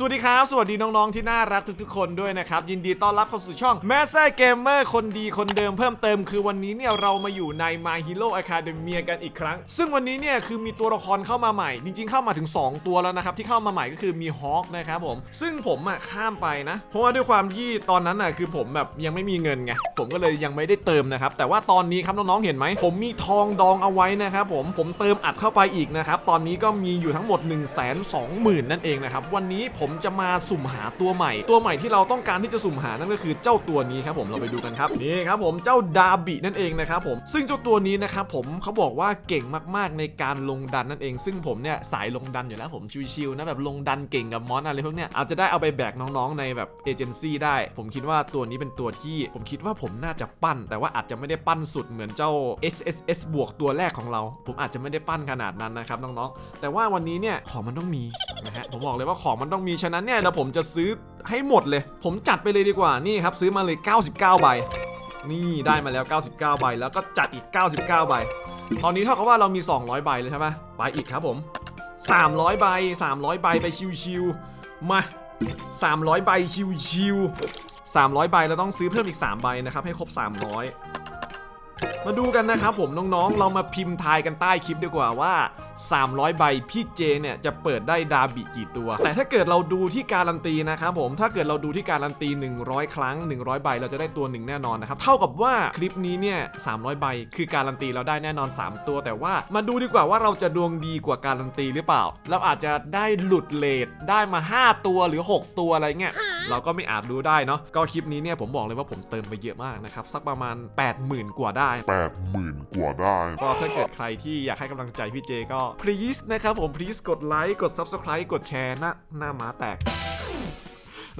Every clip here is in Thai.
สวัสดีครับ สวัสดีน้องๆที่น่ารักทุกๆคนด้วยนะครับ ยินดีต้อนรับเข้าสู่ช่องแมสเซอร์เกมเมอร์คนดีคนเดิมเพิ่มเติม คือวันนี้เนี่ยเรามาอยู่ใน My Hero Academia กันอีกครั้ง ซึ่งวันนี้เนี่ยคือมีตัวละครเข้ามาใหม่ จริงๆเข้ามาถึง 2 ตัวแล้วนะครับ ที่เข้ามาใหม่ก็คือมีฮอ k นะครับผม ซึ่งผมอะข้ามไปนะ เพราะว่าด้วยความที่ตอนนั้นอะคือผมแบบยังไม่มีเงินไงผมก็เลยยังไม่ได้เติมนะครับแต่ว่าตอนนี้ครับน้องๆเห็นไหมผมมีทองดองเอาไว้นะครับผมผมเติมอัดเข้าไปอีกนะครับตอนนี้ก็มีอยู่ทั้งหมด 1 2 0 0 0 0 นั่นเองนะครับวันนี้ผมมจะมาสุ่มหาตัวใหม่ ตัวใหม่ที่เราต้องการที่จะสุ่มหานั่นก็คือเจ้าตัวนี้ครับผมเราไปดูกันครับนี่ครับผมเจ้าดาบินั่นเองนะครับผมซึ่งเจ้าตัวนี้นะครับผมเขาบอกว่าเก่งมากๆในการลงดันนั่นเอง ซึ่งผมเนี่ยสายลงดันอยู่แล้วผมชิวๆนะแบบลงดันเก่งกับมอนอะไรพวกเนี้ยอาจจะได้เอาไปแบกน้องๆในแบบเอเจนซี่ได้ ผมคิดว่าตัวนี้เป็นตัวที่ผมคิดว่าผมน่าจะปั้น แต่ว่าอาจจะไม่ได้ปั้นสุดเหมือนเจ้า SSS บวกตัวแรกของเรา ผมอาจจะไม่ได้ปั้นขนาดนั้นนะครับน้องๆแต่ว่าวันนี้เนี่ยของมันต้องมีนะฮะผมบอกเลยว่าของมันต้องมีฉะนั้นเนี่ยเดี๋ยวผมจะซื้อให้หมดเลย ผมจัดไปเลยดีกว่านี่ครับซื้อมาเลย 99 ใบ นี่ได้มาแล้ว 99 ใบ แล้วก็จัดอีก 99 ใบ ตอนนี้เท่ากับว่าเรามี 200 ใบเลยใช่ไหมไปอีกครับผม 300 ใบ 300 ใบไปชิวๆมา 300 ใบชิวๆ300 ใบเราต้องซื้อเพิ่มอีก 3 ใบนะครับ ให้ครบ 300 มาดูกันนะครับผมน้องๆ เรามาพิมพ์ทายกันใต้คลิปดีกว่าว่า 300 ใบพี่เจเนี่ยจะเปิดได้ดาบิกี่ตัว แต่ถ้าเกิดเราดูที่การันตีนะครับผมถ้าเกิดเราดูที่การันตี 100 ครั้ง 100 ใบเราจะได้ตัวหนึ่งแน่นอนนะครับเท่ากับว่าคลิปนี้เนี่ย300 ใบ คือการันตีเราได้แน่นอน 3 ตัว แต่ว่ามาดูดีกว่าว่าเราจะดวงดีกว่าการันตีหรือเปล่า เราอาจจะได้หลุดเลทได้มา 5 ตัวหรือ 6 ตัวอะไรเงี้ยเราก็ไม่อาจรู้ได้เนาะก็คลิปนี้เนี่ยผมบอกเลยว่าผมเติมไปเยอะมากนะครับสักประมาณ 80,000 กว่าได้แปดหมื่นกว่าได้ก็ถ้าเกิดใครที่อยากให้กำลังใจพี่เจก็ please นะครับผม please กดไลค์กด subscribe กดแชร์หน้าหน้าม้าแตก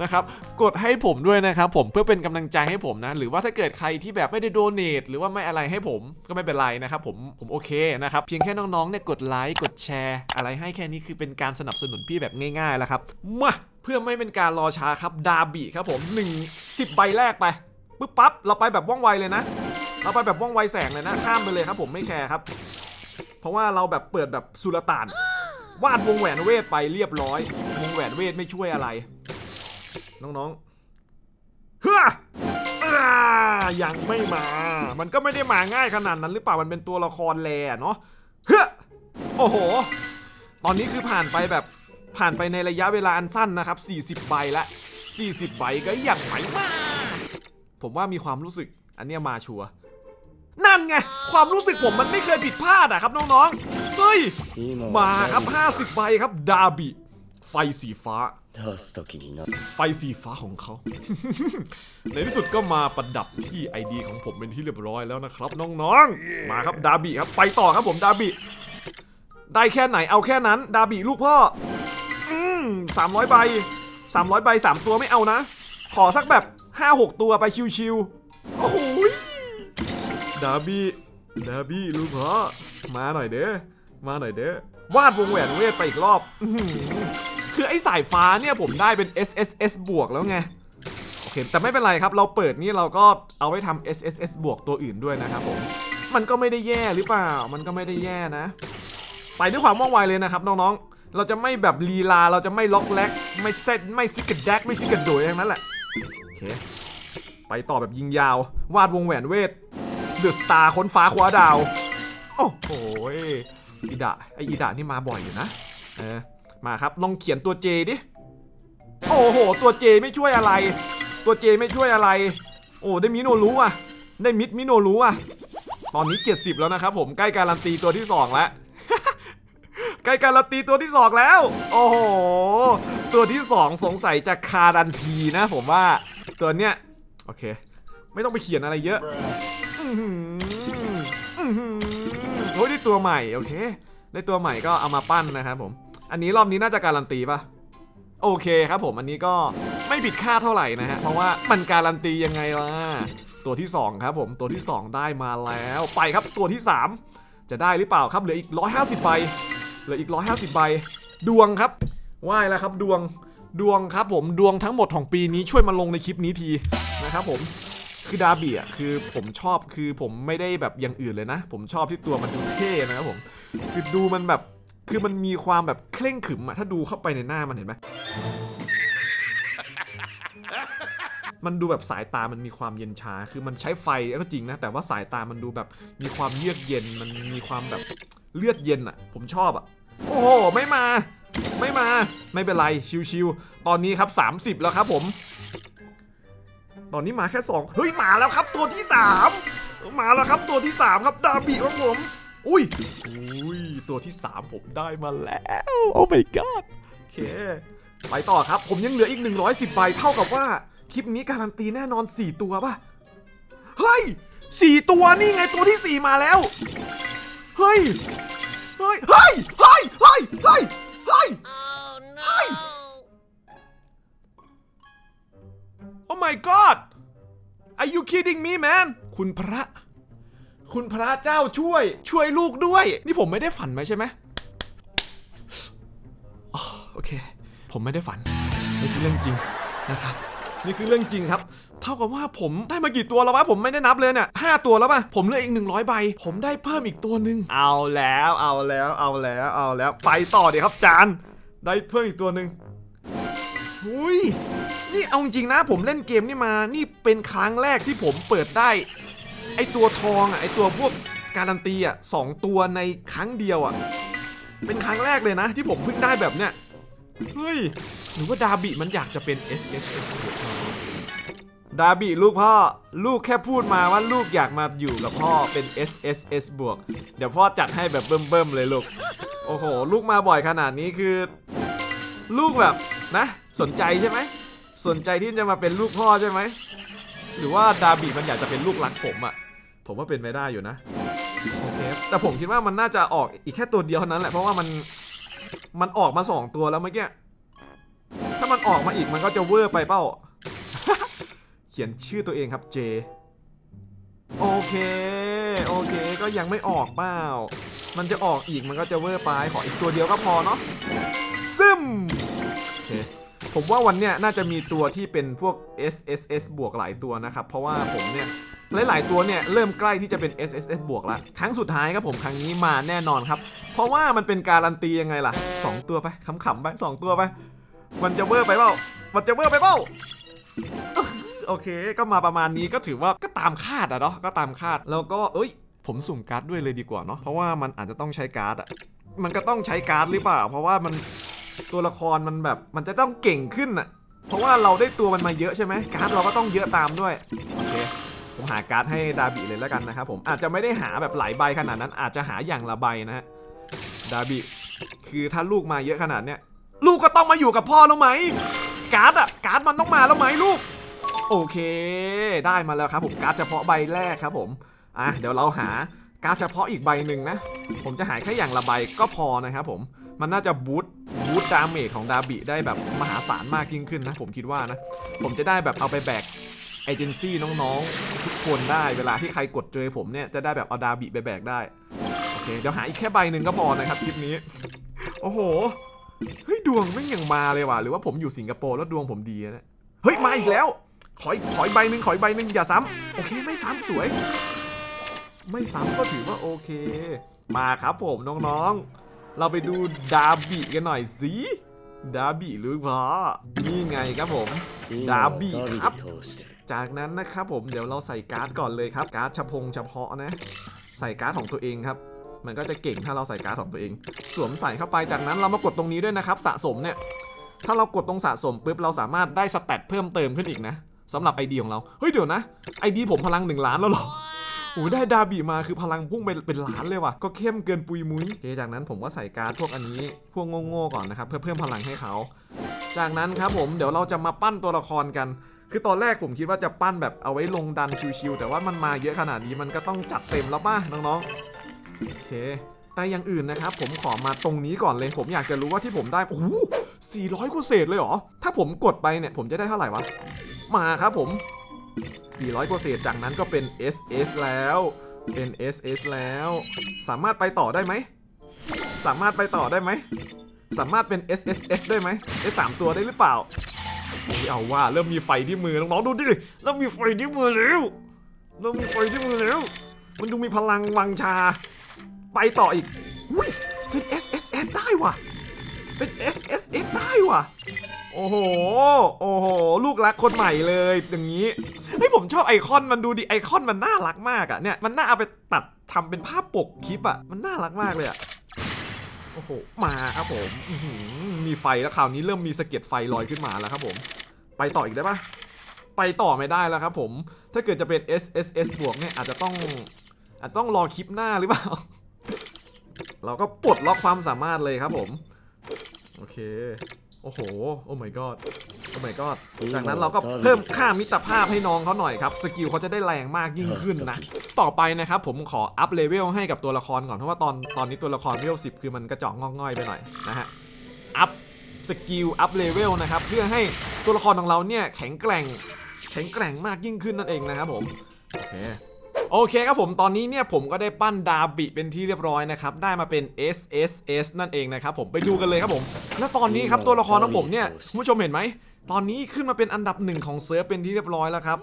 นะครับกดให้ผมด้วยนะครับผมเพื่อเป็นกำลังใจให้ผมนะ หรือว่าถ้าเกิดใครที่แบบไม่ได้โดเนทหรือว่าไม่อะไรให้ผมก็ไม่เป็นไรนะครับผมผมโอเคนะครับ เพียงแค่น้องๆเนี่ยกดไลค์กดแชร์ อะไรให้แค่นี้คือเป็นการสนับสนุนพี่แบบง่ายๆแล้วครับมาเพื่อไม่เป็นการรอช้าครับดาบิครับผม1 10ใบแรกไปปึ๊บปั๊บเราไปแบบว่องไวเลยนะ เราไปแบบว่องไวแสงเลยนะข้ามไปเลยครับผมไม่แคร์ครับ เพราะว่าเราแบบเปิดแบบสุลต่าน วาดวงแหวนเวทไปเรียบร้อย วงแหวนเวทไม่ช่วยอะไร น้องๆเฮ้อยังไม่มา มันก็ไม่ได้มาง่ายขนาดนั้นหรือเปล่า มันเป็นตัวละครแลเนาะเฮ้อโอ้โห ตอนนี้คือผ่านไปแบบผ่านไปในระยะเวลาอันสั้นนะครับ 40 ใบละ 40 ใบก็ยังไม่มา ผมว่ามีความรู้สึกอันเนี้ยมาชัวร์ นั่นไง ความรู้สึกผมมันไม่เคยผิดพลาดอะครับน้องๆ เฮ้ย มาครับ 50ใบครับดาบิ ไฟสีฟ้า ไฟสีฟ้าของเขา ในที่สุดก็มาประดับที่ไอดีของผมเป็นที่เรียบร้อยแล้วนะครับน้องๆ มาครับดาบิครับไปต่อครับผมดาบิ ได้แค่ไหนเอาแค่นั้น ดาบิลูกพ่ออืมสามร้อยใบสามร้อยใบสามตัวไม่เอานะ ขอสักแบบห้าหกตัวไปชิวๆโอ้โห ดาบิดาบิลูกพ่อมาหน่อยเด้อมาหน่อยเด้อวาดวงแหวนเวทไปอีกรอบคือไอ้สายฟ้าเนี่ยผมได้เป็น SSS บวกแล้วไงโอเคแต่ไม่เป็นไรครับ เราเปิดนี่เราก็เอาไว้ทำ SSS บวกตัวอื่นด้วยนะครับผมมันก็ไม่ได้แย่หรือเปล่า มันก็ไม่ได้แย่นะ ไปด้วยความว่องไวเลยนะครับน้องๆ เราจะไม่แบบลีลา เราจะไม่ล็อกแล็กไม่เซตไม่ซิกเกตแดกไม่ซิกเกตโดยทั้งนั้นแหละ โอเค ไปต่อแบบยิงยาว วาดวงแหวนเวท เดอะสตาร์ค้นฟ้าคว้าดาว โอ้โหอีดะไออีดะนี่มาบ่อยอยู่นะ เออ มาครับ ลองเขียนตัวเจดิ โอ้โห ตัวเจไม่ช่วยอะไร ตัวเจไม่ช่วยอะไร โอ้ ได้มิโนรู้อะได้มิดมิโนรู้อะตอนนี้ 70 แล้วนะครับผม ใกล้การันตีตัวที่ 2 แล้ว ใกล้การันตีตัวที่ 2 แล้ว โอ้โห ตัวที่ 2 สงสัยจะคารันทีนะผมว่า ตัวเนี้ย โอเค ไม่ต้องไปเขียนอะไรเยอะ โอ้ยได้ตัวใหม่โอเค ได้ตัวใหม่ก็เอามาปั้นนะครับผม อันนี้รอบนี้น่าจะการันตีปะโอเคครับผมอันนี้ก็ไม่ผิดคาดเท่าไหร่นะฮะ เพราะว่ามันการันตียังไงล่ะ ตัวที่ 2 ครับผมตัวที่ 2 ได้มาแล้วไปครับตัวที่ 3 จะได้หรือเปล่าครับเหลืออีก 150ใบเหลืออีก 150ใบดวงครับไหว้แล้วครับดวงดวงครับผมดวงทั้งหมดของปีนี้ช่วยมาลงในคลิปนี้ทีนะครับผม คือดาบิอะคือผมชอบคือผมไม่ได้แบบอย่างอื่นเลยนะ ผมชอบที่ตัวมันดูเท่นะครับผมคือดูมันแบบคือมันมีความแบบเคร่งขรึมอะถ้าดูเข้าไปในหน้ามันเห็นไหมมันดูแบบสายตามันมีความเย็นชาคือมันใช้ไฟก็จริงนะ แต่ว่าสายตามันดูแบบมีความเยือกเย็น มันมีความแบบเลือดเย็นอะผมชอบอะโอ้โห ไม่มา ไม่มา ไม่เป็นไร ชิวๆ ตอนนี้ครับ 30 แล้วครับผม ตอนนี้มาแค่สองเฮ้ยมาแล้วครับตัวที่ 3 มาแล้วครับตัวที่ 3 ครับดาบิครับผม อุ้ยอุ้ยตัวที่ 3 ผมได้มาแล้วโอ้ my god โอเค ไปต่อครับผมยังเหลืออีก 110ใบเท่ากับว่าคลิปนี้การันตีแน่นอน 4 ตัวป่ะ เฮ้ย4ตัวนี่ไงตัวที่ 4 มาแล้ว เฮ้ย เฮ้ย เฮ้ย เฮ้ย เฮ้ย เฮ้ย เฮ้ย Oh no! Oh my god Are you kidding me man คุณพระ คุณพระเจ้าช่วย ช่วยลูกด้วย นี่ผมไม่ได้ฝันไหมใช่ไหมโอเค ผมไม่ได้ฝันนี่คือเรื่องจริงนะครับ นี่คือเรื่องจริงครับ เท่ากับว่าผมได้มากี่ตัวแล้ววะ ผมไม่ได้นับเลยเนี่ยห้าตัวแล้วป่ะ ผมเหลืออีก 100 ใบ ผมได้เพิ่มอีกตัวหนึ่ง เอาแล้ว เอาแล้ว เอาแล้ว เอาแล้ว ไปต่อเดี๋ยวครับจาน ได้เพิ่มอีกตัวหนึ่ง หุยนี่เอาจริงนะผมเล่นเกมนี่มานี่เป็นครั้งแรกที่ผมเปิดได้ ไอตัวทองอะไอตัวพวกการันตีอะสองตัวในครั้งเดียวอะ เป็นครั้งแรกเลยนะ ที่ผมเพิ่งได้แบบเนี้ยเฮ้ยหรือว่าดาบิมันอยากจะเป็น S S S ดาบิลูกพ่อ ลูกแค่พูดมาว่าลูกอยากมาอยู่กับพ่อเป็น S S S บวกเดี๋ยวพ่อจัดให้แบบเบิ่มๆเลยลูก โอ้โห ลูกมาบ่อยขนาดนี้คือ ลูกแบบ นะ สนใจใช่ไหม สนใจที่จะมาเป็นลูกพ่อใช่ไหม หรือว่าดาบิมันอยากจะเป็นลูกรักผมอะ่ะ ผมว่าเป็นไปได้อยู่นะ โอเค แต่ผมคิดว่ามันน่าจะออกอีกแค่ตัวเดียวเท่านั้นแหละ เพราะว่ามัน มันออกมาสองตัวแล้วเมื่อกี้ ถ้ามันออกมาอีกมันก็จะเวอร์ไปเป้า เขียนชื่อตัวเองครับ J โอเค โอเค ก็ยังไม่ออกเปล่ามันจะออกอีกมันก็จะเวอร์ไป ขออีกตัวเดียวก็พอเนาะซึม เคผมว่าวันเนี้ยน่าจะมีตัวที่เป็นพวก S S S บวกหลายตัวนะครับ เพราะว่าผมเนี่ยหลาย ๆ ตัวเนี่ยเริ่มใกล้ที่จะเป็น S S S บวกละครั้งสุดท้ายครับผมครั้งนี้มาแน่นอนครับ เพราะว่ามันเป็นการันตียังไงล่ะ 2 ตัวไปขำๆไป2 ตัวไป มันจะเวอร์ไปเปล่ามันจะเวอร์ไปเปล่าโอเค ก็มาประมาณนี้ก็ถือว่าก็ตามคาดอะเนาะก็ตามคาดแล้วก็เอ้ย ผมสุ่มการ์ดด้วยเลยดีกว่าเนาะเพราะว่ามันอาจจะต้องใช้การ์ดอะมันก็ต้องใช้การ์ดหรือเปล่า เพราะว่ามัน ตัวละครมันแบบมันจะต้องเก่งขึ้นอะเพราะว่าเราได้ตัวมันมาเยอะใช่ไหมการ์ดเราก็ต้องเยอะตามด้วยโอเคผมหาการ์ดให้ดาบิเลยแล้วกันนะครับผมอาจจะไม่ได้หาแบบหลายใบขนาดนั้นอาจจะหาอย่างละใบนะฮะดาบิคือถ้าลูกมาเยอะขนาดเนี้ยลูกก็ต้องมาอยู่กับพ่อแล้วไหมการ์ดอะการ์ดมันต้องมาแล้วไหมลูก โอเค ได้มาแล้วครับผมการ์ดเฉพาะใบแรกครับผมอะเดี๋ยวเราหาการ์ดเฉพาะอีกใบหนึ่งนะ ผมจะหาแค่อย่างละใบก็พอนะครับผม มันน่าจะบูตบูตดาเมจของดาบิได้แบบมหาศาลมากยิ่งขึ้นนะ ผมคิดว่านะ ผมจะได้แบบเอาไปแบกเอเจนซี่น้องๆ ทุกคนได้เวลาที่ใครกดเจอผมเนี่ย จะได้แบบเอาดาบิไปแบกได้ โอเค เดี๋ยวหาอีกแค่ใบหนึ่งก็พอนะครับคลิปนี้ โอ้โห เฮ้ย ดวงไม่ยังมาเลยว่ะ หรือว่าผมอยู่สิงคโปร์แล้วดวงผมดีนะ เฮ้ย มาอีกแล้ว ขออีกขออีกใบหนึ่งขออีกใบหนึ่งอย่าซ้ำโอเคไม่ซ้ำสวย ไม่ซ้ำก็ถือว่าโอเค มาครับผมน้องๆ เราไปดูดาบิกันหน่อยสิดาบิหรือเปล่านี่ไงครับผมดาบิครับ จากนั้นนะครับผมเดี๋ยวเราใส่การ์ดก่อนเลยครับ การ์ดเฉพงเฉพาะนะ ใส่การ์ดของตัวเองครับ มันก็จะเก่งถ้าเราใส่การ์ดของตัวเอง สวมใส่เข้าไปจากนั้นเรามากดตรงนี้ด้วยนะครับ สะสมเนี่ยถ้าเรากดตรงสะสมปุ๊บเราสามารถได้สแตทเพิ่มเติมขึ้นอีกนะสำหรับ ID ของเราเฮ้ยเดี๋ยวนะ ID ผมพลัง1ล้านแล้วเหรอ โอ้ยได้ดาบีมาคือพลังพุ่งไปเป็นล้านเลยว่ะ ก็เข้มเกินปุยมุ้ยเคจากนั้นผมก็ใส่การ์ดพวกอันนี้พวกโง่ๆก่อนนะครับเพื่อเพิ่มพลังให้เขา จากนั้นครับผมเดี๋ยวเราจะมาปั้นตัวละครกันคือตอนแรกผมคิดว่าจะปั้นแบบเอาไว้ลงดันชิวๆแต่ว่ามันมาเยอะขนาดนี้มันก็ต้องจัดเต็มแล้วป่ะน้องๆโอเค แต่อย่างอื่นนะครับ ผมขอมาตรงนี้ก่อนเลย ผมอยากจะรู้ว่าที่ผมได้โอ้โห400กว่าเศษเลยเหรอถ้าผมกดไปเนี่ย ผมจะได้เท่าไหร่วะมาครับผม 400กว่าเศษจากนั้นก็เป็น SS แล้วเป็น SS แล้ว สามารถไปต่อได้ไหม สามารถไปต่อได้ไหม สามารถเป็น SSS ได้ไหมได้สามตัวได้หรือเปล่าเอาว่าเริ่มมีไฟที่มือน้องๆดูดิเริ่มมีไฟที่มือแล้วเริ่มมีไฟที่มือแล้ว มันดูมีพลังวังชา ไปต่ออีกอุ้ยเป็น S S S ได้ว่ะเป็น S S S ได้ว่ะ อ้โห โอ้โห ลูกรักคนใหม่เลยอย่างนี้เฮ้ยผมชอบไอคอนมันดูดิไอคอนมันน่ารักมากอะเนี่ยมันน่าเอาไปตัดทำเป็นภาพปกคลิปอะมันน่ารักมากเลยอะโอ้โหมาครับผมมีไฟแล้วคราวนี้เริ่มมีสะเก็ดไฟลอยขึ้นมาแล้วครับผม ไปต่ออีกได้ปะไปต่อไม่ได้แล้วครับผม ถ้าเกิดจะเป็น S S S บวกเนี่ยอาจจะต้องอาจต้องรอคลิปหน้าหรือเปล่า เราก็ปลดล็อกความสามารถเลยครับผม โอเค โอ้โห โอ้ my god โอ้ my god จากนั้นเราก็เพิ่มค่ามิตรภาพให้น้องเขาหน่อยครับ สกิลเขาจะได้แรงมากยิ่งขึ้นนะ ต่อไปนะครับผมขออัพเลเวลให้กับตัวละครก่อน เพราะว่าตอนตอนนี้ตัวละครเลเวล10 คือมันกระจอกงอกง่อยไปหน่อยนะฮะ อัพสกิลอัพเลเวลนะครับ เพื่อให้ตัวละครของเราเนี่ยแข็งแกร่ง แข็งแกร่งมากยิ่งขึ้นนั่นเองนะครับผม โอเค โอเคครับผมตอนนี้เนี่ยผมก็ได้ปั้นดาบิเป็นที่เรียบร้อยนะครับ ได้มาเป็น SSS นั่นเองนะครับผมไปดูกันเลยครับผมและตอนนี้ครับตัวละครของผมเนี่ยคุณผู้ชมเห็นไหมตอนนี้ขึ้นมาเป็นอันดับหนึ่งของเซิร์ฟเป็นที่เรียบร้อยแล้วครับ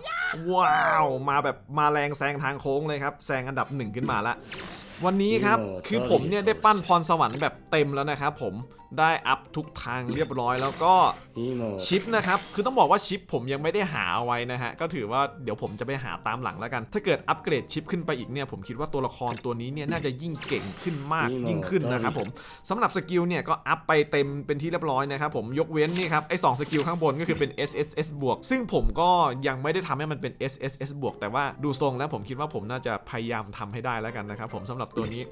ว้าว มาแบบมาแรงแซงทางโค้งเลยครับแซงอันดับหนึ่งขึ้นมาละวันนี้ครับ คือผมเนี่ยได้ปั้นพรสวรรค์แบบเต็มแล้วนะครับผมได้อัพทุกทางเรียบร้อยแล้วก็ชิปนะครับ คือต้องบอกว่าชิปผมยังไม่ได้หาเอาไว้นะฮะ ก็ถือว่าเดี๋ยวผมจะไปหาตามหลังแล้วกัน ถ้าเกิดอัปเกรดชิปขึ้นไปอีกเนี่ย ผมคิดว่าตัวละครตัวนี้เนี่ยน่าจะยิ่งเก่งขึ้นมากยิ่งขึ้นนะครับผมสำหรับสกิลเนี่ยก็อัพไปเต็มเป็นที่เรียบร้อยนะครับผมยกเว้นนี่ครับไอ้สสกิลข้างบนก็คือเป็น SSS บวกซึ่งผมก็ยังไม่ได้ทำให้มันเป็น SSS บวกแต่ว่าดูทรงแล้วผมคิดว่าผมน่าจะพยายามทำให้ได้แล้วกันนะครับผมสำหรับตัวนี้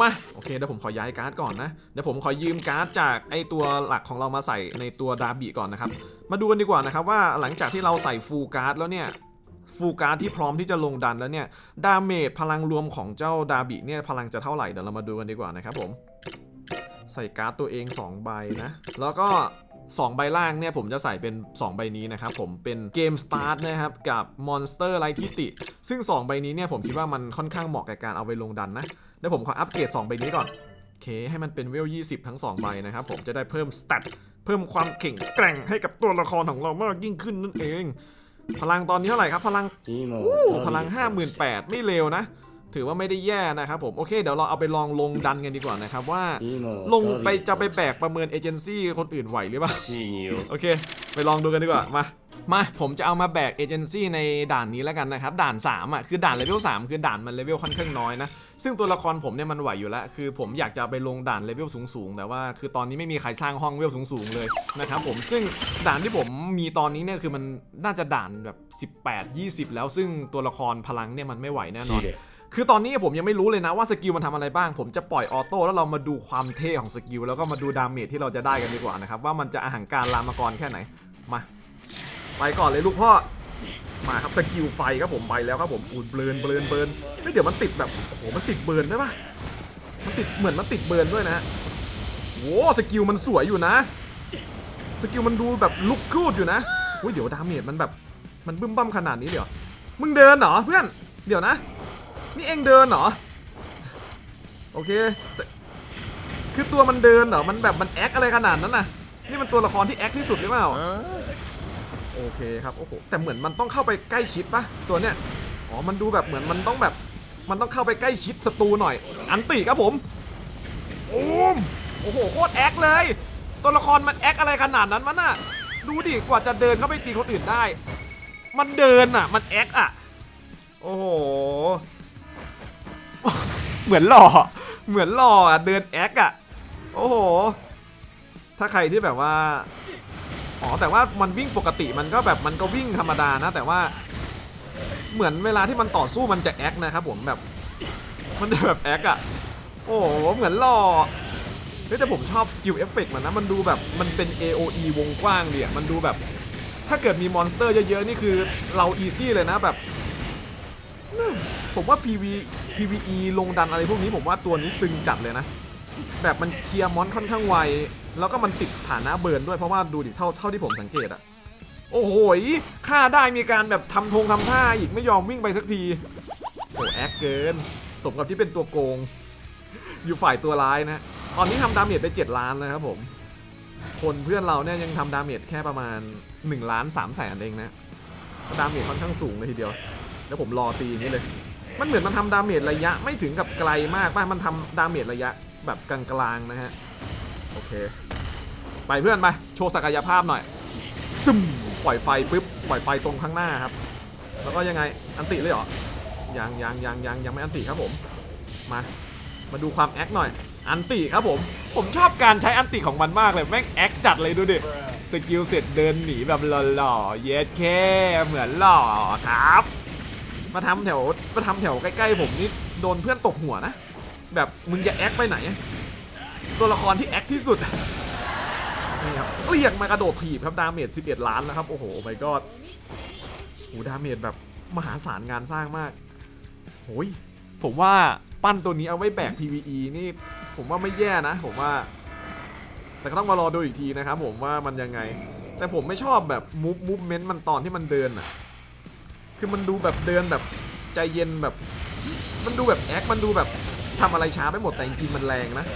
มาโอเคเดี๋ยวผมขอย้ายการ์ดก่อนนะเดี๋ยวผมขอยืมการ์ดจากไอตัวหลักของเรามาใส่ในตัวดาบิก่อนนะครับ มาดูกันดีกว่านะครับว่าหลังจากที่เราใส่ฟูการ์ดแล้วเนี่ยฟูการ์ดที่พร้อมที่จะลงดันแล้วเนี่ยดาเมจพลังรวมของเจ้าดาบิเนี่ยพลังจะเท่าไหร่เดี๋ยวเรามาดูกันดีกว่านะครับผมใส่การ์ดตัวเอง 2 ใบนะ แล้วก็ 2 ใบล่างเนี่ยผมจะใส่เป็น 2 ใบนี้นะครับผมเป็นเกมสตาร์ทนะครับ กับมอนสเตอร์ไลทิติ ซึ่ง 2 ใบนี้เนี่ยผมคิดว่ามันค่อนข้างเหมาะกับการเอาไปลงดันนะเดี๋ยวผมขออัปเกรด2 ใบนี้ก่อน เคให้มันเป็นเวล 20 ทั้ง 2 ใบนะครับ ผมจะได้เพิ่มสเตตเพิ่มความเข่งแกร่งให้กับตัวละครของเรามากยิ่งขึ้นนั่นเอง พลังตอนนี้เท่าไหร่ครับ พลังอู้พลัง 58,000ไม่เร็วนะ ถือว่าไม่ได้แย่นะครับผมโอเคเดี๋ยวเราเอาไปลองลงดันกันดีกว่านะครับว่าลงไปจะไปแบกประเมินเอเจนซี่คนอื่นไหวหรือเปล่าโอเค ไปลองดูกันดีกว่ามามาผมจะเอามาแบกเอเจนซี่ในด่านนี้แล้วกันนะครับ ด่าน 3อะคือด่านเลเวล3คือด่านมันเลเวลค่อนข้างน้อยนะ ซึ่งตัวละครผมเนี่ยมันไหวอยู่แล้ว คือผมอยากจะไปลงด่านเลเวลสูงๆ แต่ว่าคือตอนนี้ไม่มีใครสร้างห้องเลเวลสูงๆ เลยนะครับผมซึ่งด่านที่ผมมีตอนนี้เนี่ยคือมันน่าจะด่านแบบ 18 20 แล้วซึ่งตัวละครพลังเนี่ยมันไม่ไหวแน่นอน คือตอนนี้ผมยังไม่รู้เลยนะว่าสกิลมันทำอะไรบ้าง ผมจะปล่อยออโต้แล้วเรามาดูความเท่ของสกิลแล้วก็มาดูดาเมจที่เราจะได้กันดีกว่านะครับว่ามันจะอาหังการลามากรแค่ไหนมาไปก่อนเลยลูกพ่อมาครับสกิลไฟครับผมไปแล้วครับผมอุ่นเบลินเบลินเบิร์นเฮ้ยเดี๋ยวมันติดแบบโอ้โหมันติดเบิร์นได้ปะมันติดเหมือนมันติดเบิร์นด้วยนะฮะโว้สกิลมันสวยอยู่นะ สกิลมันดูแบบลุกคูดอยู่นะอุ้ยเดี๋ยวดาเมจมันแบบมันบึ้มบั้มขนาดนี้เลยเหรอมึงเดินเหรอเพื่อนเดี๋ยวนะ นี่เองเดินเหรอ โอเค คือตัวมันเดินเหรอ มันแบบมันแอคอะไรขนาดนั้นน่ะ นี่มันตัวละครที่แอคที่สุดหรือเปล่า โอเคครับ โอ้โห แต่เหมือนมันต้องเข้าไปใกล้ชิดปะตัวเนี้ย อ๋อ มันดูแบบเหมือนมันต้องแบบ มันต้องเข้าไปใกล้ชิดศัตรูหน่อย อันติครับผม โอ้มโอ้โห โคตรแอคเลย ตัวละครมันแอคอะไรขนาดนั้นมันน่ะ ดูดิ กว่าจะเดินเข้าไปตีคนอื่นได้ มันเดินอะ มันแอคอะ โอ้โห เหมือนหล่อ เหมือนหล่ออะเดินแอคอะ โอ้โห ถ้าใครที่แบบว่า อ๋อ แต่ว่ามันวิ่งปกติมันก็แบบมันก็วิ่งธรรมดานะ แต่ว่า เหมือนเวลาที่มันต่อสู้มันจะแอคนะครับผมแบบ มันจะแบบแอคอะ โอ้โห เหมือนหล่อเฮ้ยแต่ผมชอบสกิลเอฟเฟกต์มันนะ มันดูแบบมันเป็น AOE วงกว้างเดียมันดูแบบ ถ้าเกิดมีมอนสเตอร์เยอะๆ นี่คือเราอีซี่เลยนะแบบ ผมว่า PV PVE ลงดันอะไรพวกนี้ผมว่าตัวนี้ตึงจัดเลยนะ แบบมันเคลียร์มอนค่อนข้างไว แล้วก็มันติดสถานะเบิร์นด้วยเพราะว่าดูดิเท่าเท่าที่ผมสังเกตอะโอ้โหยฆ่าได้มีการแบบทำทงทำท่าอีกไม่ยอมวิ่งไปสักทีโอ้แอคเกิน สมกับที่เป็นตัวโกง อยู่ฝ่ายตัวร้ายนะ ตอนนี้ทำดาเมจไป 7 ล้านนะครับผม คนเพื่อนเราเนี่ยยังทำดาเมจแค่ประมาณ1ล้าน3แสนเองนะดาเมจค่อนข้างสูงเลยทีเดียว แล้วผมรอตีนี้เลย มันเหมือนมันทำดาเมจระยะไม่ถึงกับไกลมากป่ะมันทำดาเมจระยะแบบกลางๆนะฮะ โอเค ไปเพื่อนไป โชว์ศักยภาพหน่อย ซึมปล่อยไฟปุ๊บปล่อยไฟตรงข้างหน้าครับ แล้วก็ยังไงอันติเลยเหรอยังยังยังยังยังไม่อันติครับผม มา มาดูความแอคหน่อย อันติครับผม ผมชอบการใช้อันติของมันมากเลยแม่งแอคจัดเลยดูดิสกิลเสร็จเดินหนีแบบหล่อๆเย็ดแค่เหมือนหล่อครับ มาทำแถวมาทำแถวใกล้ๆผมนี่โดนเพื่อนตบหัวนะ แบบมึงจะแอคไปไหน ตัวละครที่แอคที่สุดนี่ครับเรียกมากระโดดถีบครับดาเมจ11 ล้านแล้วครับ โอ้โหไม่ก็โอ้ดาเมจแบบมหาศาลงานสร้างมากโอ้ยผมว่าปั้นตัวนี้เอาไว้แบก PVE นี่ ผมว่าไม่แย่นะ ผมว่า แต่ก็ต้องมารอดูอีกทีนะครับผมว่ามันยังไง แต่ผมไม่ชอบแบบมูฟมูฟเมนต์มันตอนที่มันเดินอะ คือมันดูแบบเดินแบบใจเย็นแบบ มันดูแบบแอค มันดูแบบทำอะไรช้าไปหมดแต่จริงๆมันแรงนะ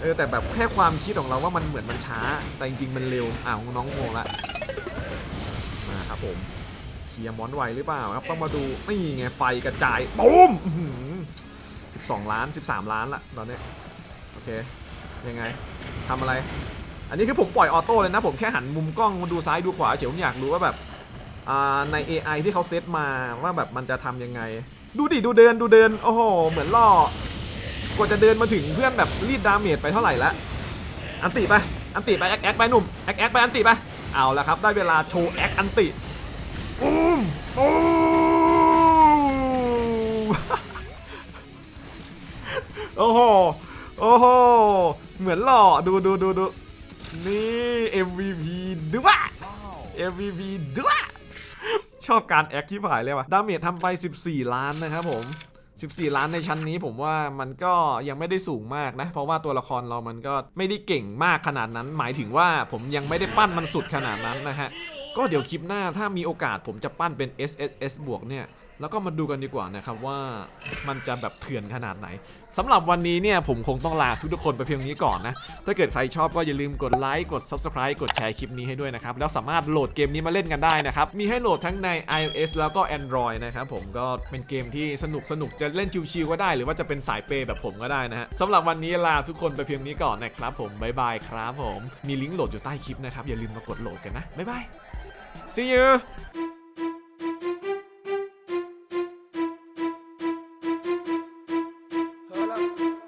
เออแต่แบบแค่ความคิดของเราว่ามันเหมือนมันช้า แต่จริงๆมันเร็ว อ้าวน้องงงละ มาครับผมเคลียร์มอนไวหรือเปล่าครับต้องมาดูนี่ไงไฟกระจายปุ้มอื้อหือ12ล้าน13ล้านละตอนนี้โอเคยังไงทำอะไร อันนี้คือผมปล่อยออโต้เลยนะผมแค่หันมุมกล้องมาดูซ้ายดูขวาเฉยผมอยากรู้ว่าแบบ ใน AI ที่เขาเซตมาว่าแบบมันจะทำยังไง ดูดิดูเดินดูเดิน โอ้โห เหมือนล่อกว่าจะเดินมาถึงเพื่อนแบบรีดดาเมจไปเท่าไหร่ละอันติไปอันติไปแอคแอคไปหนุ่มแอคแอคไปอันติไปเอาละครับได้เวลาโชว์แอคอันติปุ้มปุ้มโอ้โหโอ้โหเหมือนหล่อดูดูดูดูนี่ MVP ด้วย MVP ด้วย ชอบการแอคที่ผ่ายเลยว่ะดาเมจทำไป 14 ล้านนะครับผม 14 ล้านในชั้นนี้ผมว่ามันก็ยังไม่ได้สูงมากนะ เพราะว่าตัวละครเรามันก็ไม่ได้เก่งมากขนาดนั้น หมายถึงว่าผมยังไม่ได้ปั้นมันสุดขนาดนั้นนะฮะก็เดี๋ยวคลิปหน้าถ้ามีโอกาสผมจะปั้นเป็น SSS บวกเนี่ย แล้วก็มาดูกันดีกว่านะครับว่ามันจะแบบเถื่อนขนาดไหนสำหรับวันนี้เนี่ยผมคงต้องลาทุกๆคนไปเพียงนี้ก่อนนะ ถ้าเกิดใครชอบก็อย่าลืมกดไลค์กด Subscribe กดแชร์คลิปนี้ให้ด้วยนะครับ แล้วสามารถโหลดเกมนี้มาเล่นกันได้นะครับ มีให้โหลดทั้งใน iOS แล้วก็ Android นะครับผมก็เป็นเกมที่สนุกสนุกจะเล่นชิวๆก็ได้ หรือว่าจะเป็นสายเปย์แบบผมก็ได้นะฮะสำหรับวันนี้ลาทุกคนไปเพียงนี้ก่อนนะครับผมบ๊ายบายครับผมมีลิงก์โหลดอยู่ใต้คลิปนะครับอย่าลืมมากดโหลดกันนะบ๊ายบาย see you